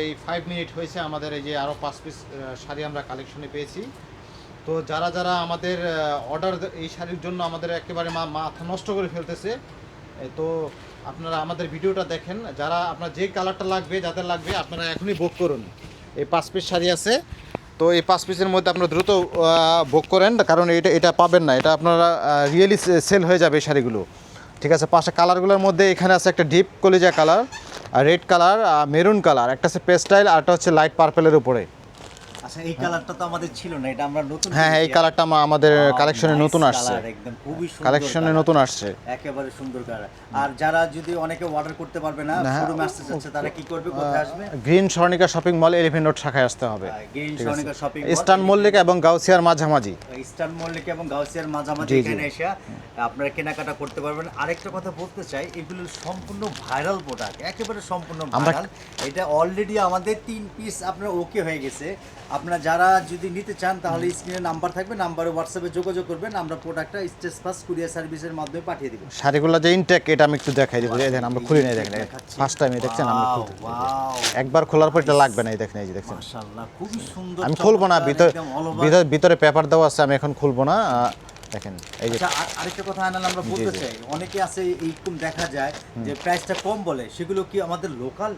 এই five minute হয়েছে আমাদের এই যে আরও পাঁচ পিস শাড়ি আমরা কালেকশনে পেয়েছি। তো যারা যারা আমাদের অর্ডার এই শাড়ির জন্য আমাদের একেবারে মাথা নষ্ট করে ফেলতেছে তো আপনারা আমাদের ভিডিওটা দেখেন। যারা আপনার যে কালারটা লাগবে যাদের লাগবে, আপনারা এখনই বুক করুন। এই পাঁচ পিস শাড়ি আছে। তো এই পাঁচ পিসের মধ্যে আপনারা দ্রুত বুক করেন, কারণ এটা এটা পাবেন না। এটা আপনারা রিয়েলি সেল হয়ে যাবে এই শাড়িগুলো। ঠিক আছে, পাশে কালারগুলোর মধ্যে এখানে আছে একটা ডিপ কলিজা colour red colour maroon colour একটা হচ্ছে পেস্টাইল আর একটা হচ্ছে লাইট পার্পেলের উপরে। আচ্ছা এই কালারটা তো আমাদের ছিল না এটা আমরা নতুন হ্যাঁ হ্যাঁ এই কালারটা আমাদের কালেকশনে নতুন আসছে। একদম খুবই সুন্দর কালেকশনে নতুন আসছে। একেবারে সুন্দর কালার আর যারা যদি অনেকে অর্ডার করতে পারবে না শোরুমে আসতে চাচ্ছে তারা কি করবে? কোথায় আসবে? Green Swarnika shopping mall Elephant Road শাখায় আসতে হবে। গ্রিন শপিং ইস্টার্ন মল্লিকা এবং গাউসিয়ার মাঝামাঝি ইস্টার্ন মল্লিক এবং গাউসিয়ার মাঝামাঝি। এখানে এসে আপনারা কেনাকাটা করতে পারবেন। আরেকটা কথা বলতে চাই এগুলো সম্পূর্ণ ভাইরাল প্রোডাক্ট একেবারে সম্পূর্ণ ভাইরাল এটা অলরেডি আমাদের তিন পিস আপনার ওকে হয়ে গেছে। আপনারা যারা যদি নিতে চান তাহলে স্ক্রিনে নাম্বার থাকবে নাম্বারে হোয়াটসঅ্যাপে যোগাযোগ করবেন আমরা প্রোডাক্টটা স্টেজ ফাস্ট কুরিয়ার সার্ভিসের মাধ্যমে পাঠিয়ে দিব। শাড়িগুলো যে ইনটেক এটা আমি একটু দেখাই দিব। এই দেখেন আমরা খুলি নাই দেখেন। ফার্স্ট টাইম দেখছেন আমরা একবার খোলার পর এটা লাগবে না এই দেখেন এই যে দেখছেন। মাশাআল্লাহ, খুবই সুন্দর আমি খুলবো না। ভিতর- ভিতরে পেপার দেওয়া আছে আমি এখন খুলবো না দেখেন এই যে আচ্ছা আর- আরেকটা কথা আনাল আমরা বলতে চাই অনেকে আছে এইরকম দেখা যায় যে প্রাইসটা কম বলে সেগুলো কি আমাদের লোকাল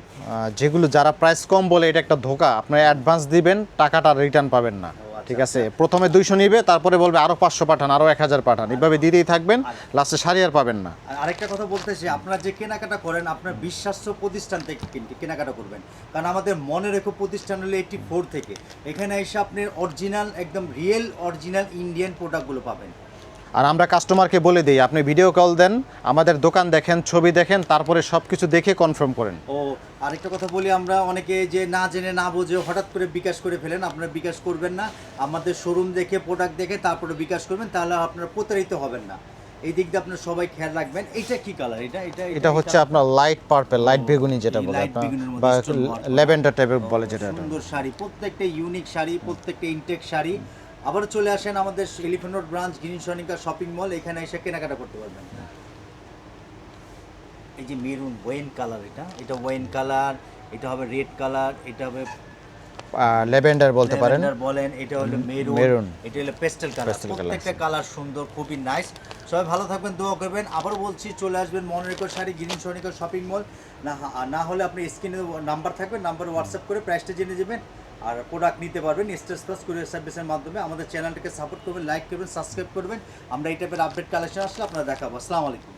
যেগুলো যারা প্রাইস কম বলে এটা একটা ধোকা। আপনি অ্যাডভান্স দিবেন টাকাটা রিটার্ন পাবেন না। ঠিক আছে? প্রথমে দুইশো নিবে, তারপরে বলবে আরও পাঁচশো পাঠান, আরও এক হাজার পাঠান। এইভাবে দিতেই থাকবেন, লাস্টে শাড়ি আর পাবেন না। আরেকটা কথা বলতেছি, আপনারা যে কেনাকাটা করেন, আপনার বিশ্বাস্য প্রতিষ্ঠান থেকে কিন্তু, কেনাকাটা করবেন। কারণ আমাদের মনে রেখো প্রতিষ্ঠান হলো এইটি ফোর থেকে। এখানে এসে আপনি অরিজিনাল একদম রিয়েল অরিজিনাল ইন্ডিয়ান প্রোডাক্টগুলো পাবেন। আর আমরা কাস্টমারকে বলে দিই আপনি ভিডিও কল দেন আমাদের দোকান দেখেন ছবি দেখেন তারপরে সব কিছু দেখে কনফার্ম করেন। ও আরেকটা কথা বলি আমরা অনেকে যে না জেনে না বুঝে হঠাৎ করে বিকাশ করে ফেলেন আপনারা বিকাশ করবেন না। আমাদের শোরুম দেখে প্রোডাক্ট দেখে তারপরে বিকাশ করবেন তাহলে আপনারা প্রতারিত হবেন না। এই দিক দিয়ে আপনারা সবাই খেয়াল রাখবেন এটা কি কালার এটা এটা এটা হচ্ছে আপনার লাইট পার্পেল লাইট বেগুনি যেটা বলে light আপনার বেগুনির মধ্যে বা stone ল্যাভেন্ডার টাইপের বলে যেটা এটা। সুন্দর শাড়ি প্রত্যেকটা ইউনিক শাড়ি প্রত্যেকটা ইনটেক শাড়ি। আবার চলে আসেন আমাদের Elephant Road branch Green Swarnika shopping mall এখানে এসে কেনাকাটা করতে পারবেন। এই যে মেরুন ওয়েন কালার এটা এটা ওয়েন কালার এটা হবে রেড কালার এটা হবে ল্যাভেন্ডার বলতে পারেন। বলেন এটা হলো মেরুন মেরুন। এটা হলো পেস্টেল কালার প্রত্যেকটা কালার সুন্দর খুবই নাইস সবাই ভালো থাকবেন দোয়া করবেন। আবার বলছি চলে আসবেন মনোরেকর শাড়ি গ্রিন সনিকর শপিং মল না না হলে আপনি স্ক্রিনে নাম্বার থাকবে নাম্বার হোয়াটসঅ্যাপ করে প্রাইসটা জেনে যাবেন। আর প্রোডাক্ট নিতে পারবেন স্টেজ প্লাস কুরিয়ার সার্ভিসের মাধ্যমে। আমাদের চ্যানেলটাকে সাপোর্ট করবেন লাইক করবেন সাবস্ক্রাইব করবেন। আমরা এই টাইপের আপডেট কালেকশন আসলে আপনারা দেখাবো। আসসালামু আলাইকুম।